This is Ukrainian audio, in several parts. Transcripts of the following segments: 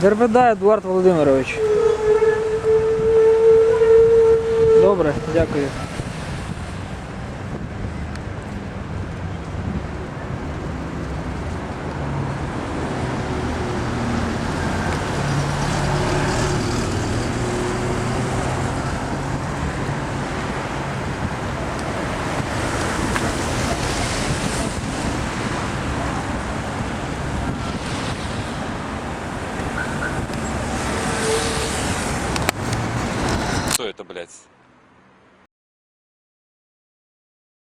Дербеда Едуард Володимирович. Добре, дякую.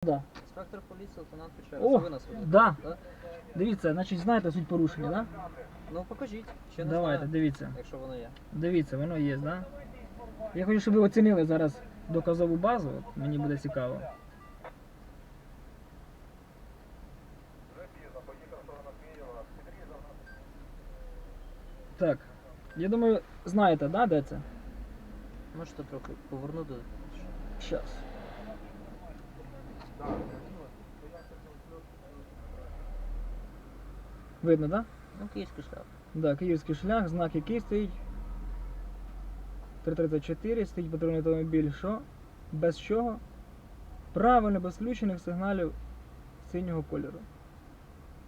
Да. Інспектор поліції, лейтенант О, Це ви нас ведете? да. Да? Дивіться, значить, знаєте суть порушення, так? Ну покажіть. Ще не Давайте, знаю, дивіться. якщо воно є. Дивіться, воно є, да? Я хочу, щоб ви оцінили зараз доказову базу. От Мені буде цікаво. Так. Я думаю, знаєте, да, де це? Можете трохи повернути. Щас. Видно, да? Ну, київський шлях. Да, київський шлях, знак який стоїть. 334, стоїть патрульний автомобіль, що? Без чого? Правильно, без включених сигналів синього кольору.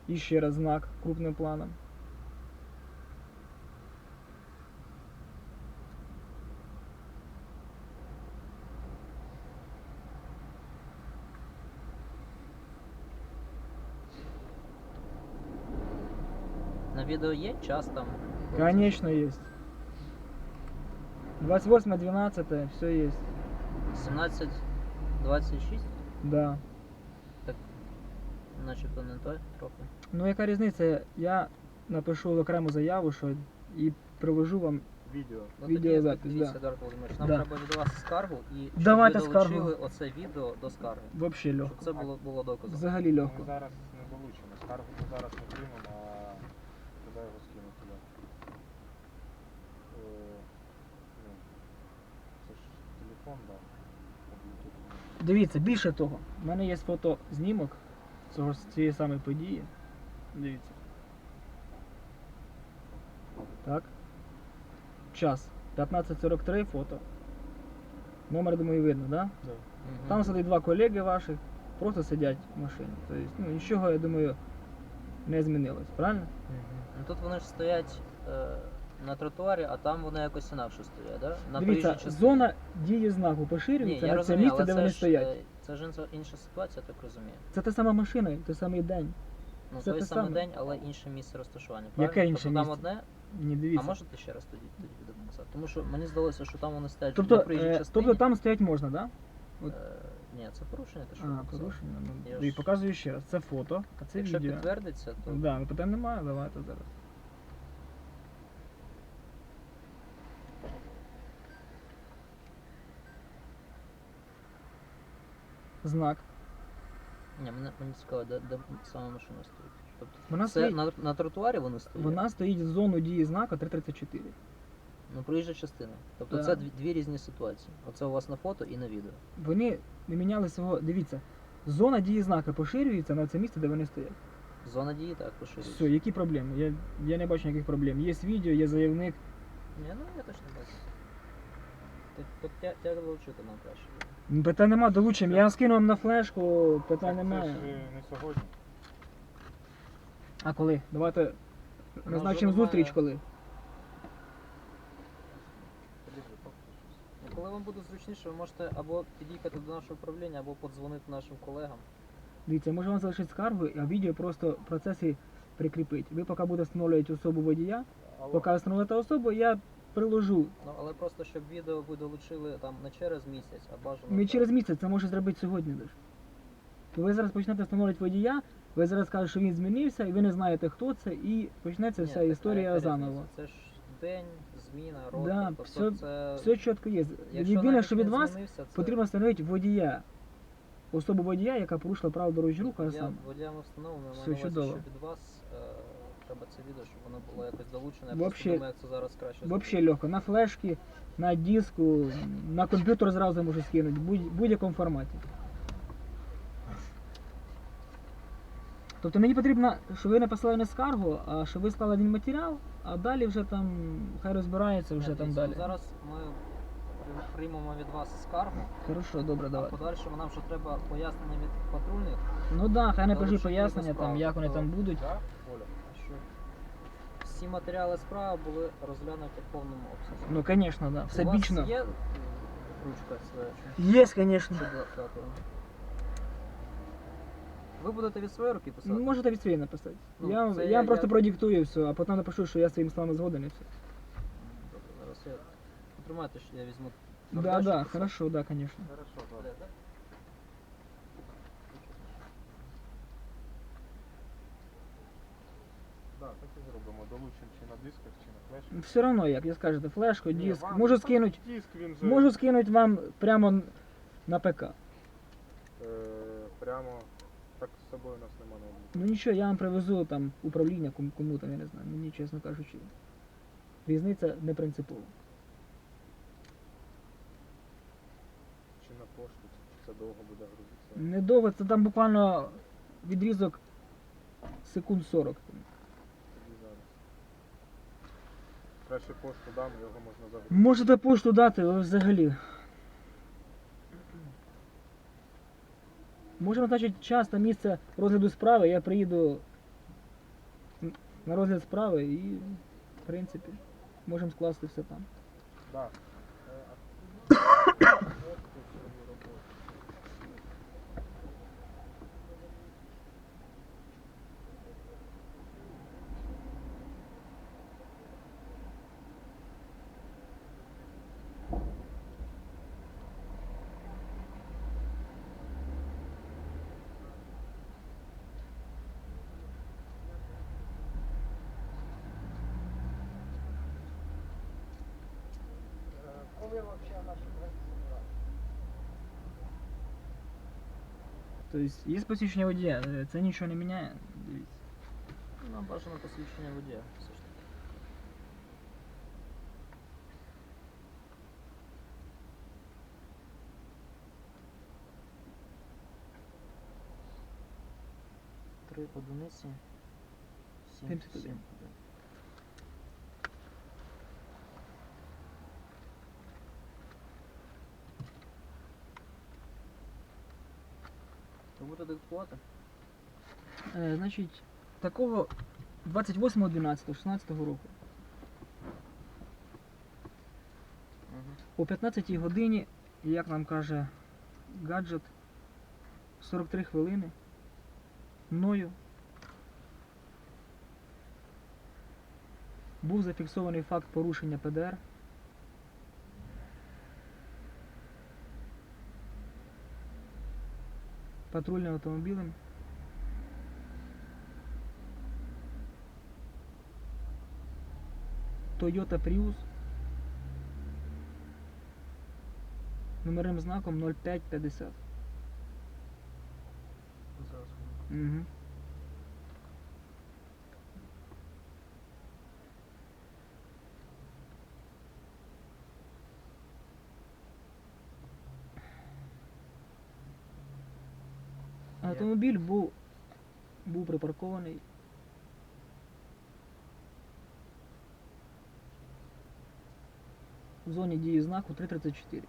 І ще раз знак крупним планом. Відео є час там. Конечно, есть. 28, 12, все есть. 17, 26, Да. начебто не той трохи. Ну яка різниця? Я напишу окрему заяву, що і приложу вам. Відео. Ну, Відеозапис, тоді, да. Володимирович, нам Да. треба від вас скаргу і щоб Давайте ви скаргу. долучили оце відео до скарги. Вообще Щоб легко. це було, було доказом. Взагалі Ми легко. зараз не долучимо. Скаргу ми зараз не приймемо, а туди його скину туди. Е, ну, Це ж телефон, да. по Bluetooth. Дивіться, більше того, в мене є фото знімок цього цієї самої події. Дивіться. Так. Час. 15.43 фото. Номер, думаю, видно, да? Мгм. Там сидять два колеги ваших, просто сидять в машині. Тобто, ну, нічого, я думаю, не змінилось, правильно? Тут вони ж стоять е, на тротуарі, а там вони якось інакше стоять, да? На Дивіться, проїжджій частині. зона дії знаку Ні, поширюється я на це розумію, місце, але де це вони ж, стоять. е, Це ж інша, інша ситуація, я так розумію. Це та сама машина, той самий день. Ну, Це той те самий саме. день, але інше місце розташування. Яке правильно? інше тобто там одне, Ні, а дивіться. можете ще раз тоді, тоді показати? Тому що мені здалося, що там вони стоять тобто, на проїжджій е, частині. тобто там стоять можна, так? Да? Е, ні, це порушення, те, що А, порушення. Ну, Я і ж- показую ще раз. Це фото, а це Якщо відео. підтвердиться, то Да, ну, питань немає, давайте зараз. Знак. ні, мене, мені цікаво, де, де саме машина стоїть. Тобто Вона це стоїть- на, на тротуарі вони стоять? Вона стоїть в зону дії знака 334. Ну, проїжджа частина. Тобто Да. це дві, дві різні ситуації. Оце у вас на фото і на відео. Вони не міняли свого. Дивіться, зона дії знака поширюється на це місце, де вони стоять. Зона дії так поширюється. Все, які проблеми? Я, я не бачу ніяких проблем. Є відео, є заявник. Ні, ну я точно бачу. Тут, тут тя, тягли вчити нам краще. Ну, Питань нема, долучимо. Я скину вам на флешку, питань Це немає. ж е, не сьогодні. А коли? Давайте вже назначимо немає. зустріч коли. Щось. Ну, коли вам буде зручніше, ви можете або під'їхати до нашого управління, або подзвонити нашим колегам. Дивіться, може вам залишити скаргу, а відео просто в процесі прикріпить. Ви поки будете встановлювати особу водія, Алло. поки встановите особу, я приложу. Ну, але просто щоб відео ви долучили там не через місяць, а бажано. Не так. через місяць, це може зробити сьогодні лише. То ви зараз почнете встановлювати водія, ви зараз скажете, що він змінився, і ви не знаєте, хто це, і почнеться Ні, вся так, історія заново. Це ж день, зміна, рок. Да, тобто все- це... Все чітко є. Якщо Єдине, навіть що не від вас змінився, це... потрібно встановити водія. Особу водія, яка порушила право дорожнього руху, а Водія- сам. Водія ми встановимо, Все маю на увазі, чудово. що від вас е, треба це відео, щоб воно було якось долучене. Я Вообще- думаю, як це зараз краще Взагалі легко. На флешки, на диску, на комп'ютер зразу можу скинути, в будь- будь-якому форматі. Тобто мені потрібно, щоб ви написали не скаргу, а щоб ви склали один матеріал, а далі вже там хай розбирається вже там далі. Зараз ми при- приймемо від вас скаргу, Хорошо, добре, а давай. подальшому нам ще треба пояснення від патрульних. Ну да, хай напишуть Доручити пояснення до там, справи. як вони там будуть. Да, всі матеріали справи були розглянуті в повному обсязі. Ну, звісно, да. У Всебічно. вас є м, ручка своя? Є, звісно. Чи датора? Ви будете від своєї руки писати? Ну, можете від своєї написати. Ну, я, вам- це я, я- вам просто я- продиктую все, а потім напишу, що я своїми словами згоден і все. Добре, зараз я потримайте, що я візьму. Да, карандаш і да, писати. хорошо, да, звісно. Хорошо, Де, Чи на дисках, чи на флешках. Все одно, як я скажете, флешку, Ні, диск. вам- Можу там скинути. Диск він же Можу скинути вам прямо на ПК. е, прямо так з собою у нас нема ноутбука. Ну нічого, я вам привезу там управління кому, кому там, я не знаю. Мені, чесно кажучи. Різниця не принципова. Чи на пошту, чи це довго буде грузитися. Недовго, це там буквально відрізок секунд 40. Тоді зараз. Краще пошту дам, його можна загубити. Можете пошту дати взагалі. Можемо значить час та місце розгляду справи, я приїду на розгляд справи і, в принципі, можемо скласти все там. Да. Коли вообще наші границі збирати? Тобто є посвідчення водія, е, це нічого не міняє. Дивіться. Нам бажано посвідчення водія. Все ж таки. Три одиниці. Сім, 71. сім, один. Будете диктувати? Е, значить, такого 28.11.16 року Угу. о 15 годині, як нам каже гаджет, 43 хвилини мною був зафіксований факт порушення ПДР. Патрульним автомобілем. Toyota Prius номерним знаком 0550. Угу. Автомобіль був, був припаркований. В зоні дії знаку 334.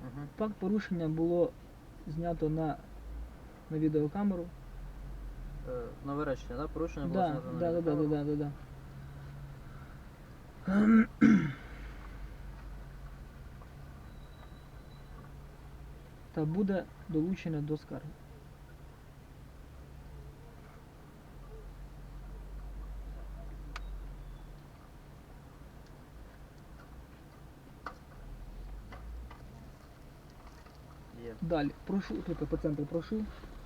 Угу. Факт порушення було знято на, на відеокамеру. Е, нове речення, да? Порушення було Да, на да, да, да, да, да, да, да. Та буде долучене до скарги. Є. Далі, прошу, тут по центру прошу.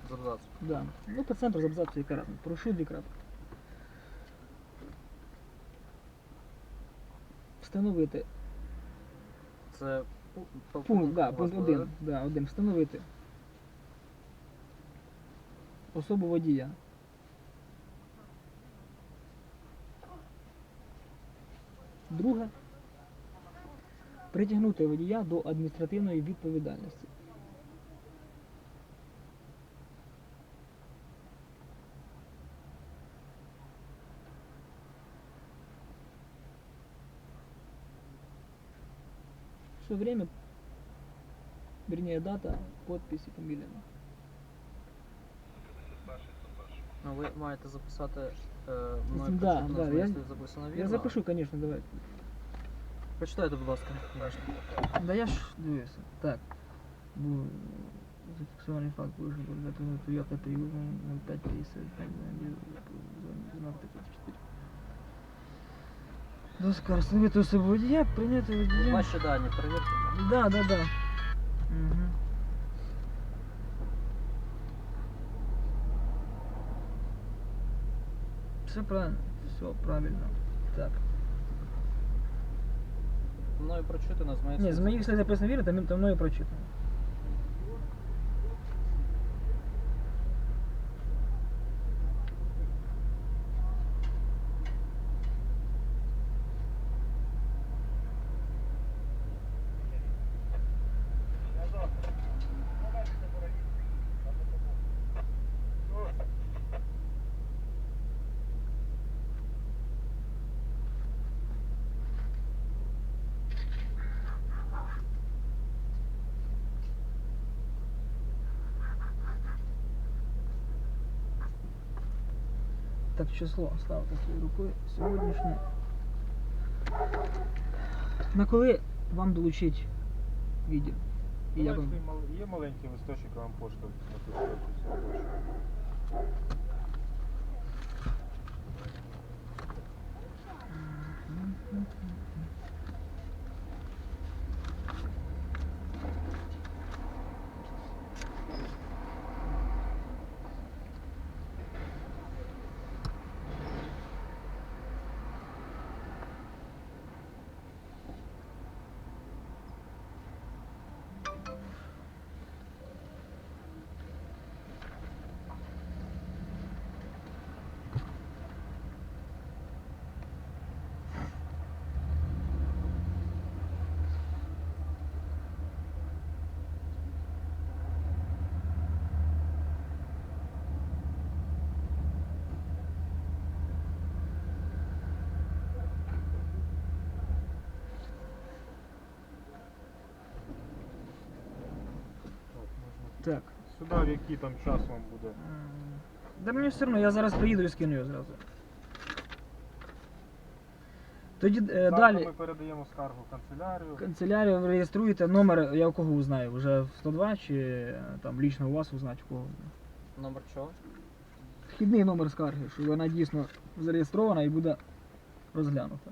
З абзацу. Да. Ну, по центру з абзацу яка разниця. Прошу дві крапки. Встановити Це пу- Пункт, да, у вас пункт буде, один, да, один. Встановити. Особу водія. Друге. Притягнути водія до адміністративної відповідальності. Все время, вернее дата, подпись и фамилия. Ну, ви маєте записати е, мною Да, прочитано, да, що я- якщо записано вірно. Я запишу, конечно, давай. Прочитайте, будь ласка. уважно. Да я ж дивився. Так. Був зафіксований факт порушення організаторного Toyota Prius 0555 знак 34. До скаржного особи водія, прийняти водія. Ваші дані, перевірте. Да, да, да. Угу. Все правильно, все правильно. Так. Мною прочитано, з моїх Ні, з моїх слів записано віри, там, там мною прочитано. Так, число ставте своєю рукою. Сьогоднішнє. На коли вам долучить відео? І як вам? Бачите, мал- Є маленький листочок, я вам пошта напишу. Так. Сюди в який там час вам буде? Да мені все одно, я зараз приїду і скину його зразу. Тоді е, Завтра далі ми передаємо скаргу в канцелярію. канцелярію реєструєте номер, я у кого узнаю, вже в 102 чи е, там лічно у вас узнати у кого. Номер чого? Вхідний номер скарги, що вона дійсно зареєстрована і буде розглянута.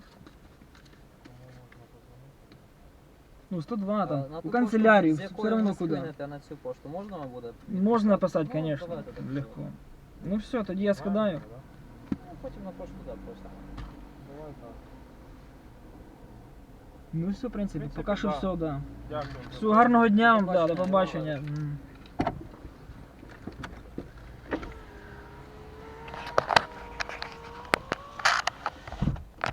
Ну, 102 там, А, на у ту канцелярію, пошту, з все якої одно ви куди. скинете на цю пошту, можна вам буде? Можна писати, Ну, звісно, давайте так легко. зробимо. Ну все, тоді я скидаю. Правильно, да? Ну, потім на пошту, так, просто. Давай так. Ну все, в принципі, принципі, поки що да. все, да. Дякую. Все, гарного дня вам, До да, до побачення, побачення. Іван М.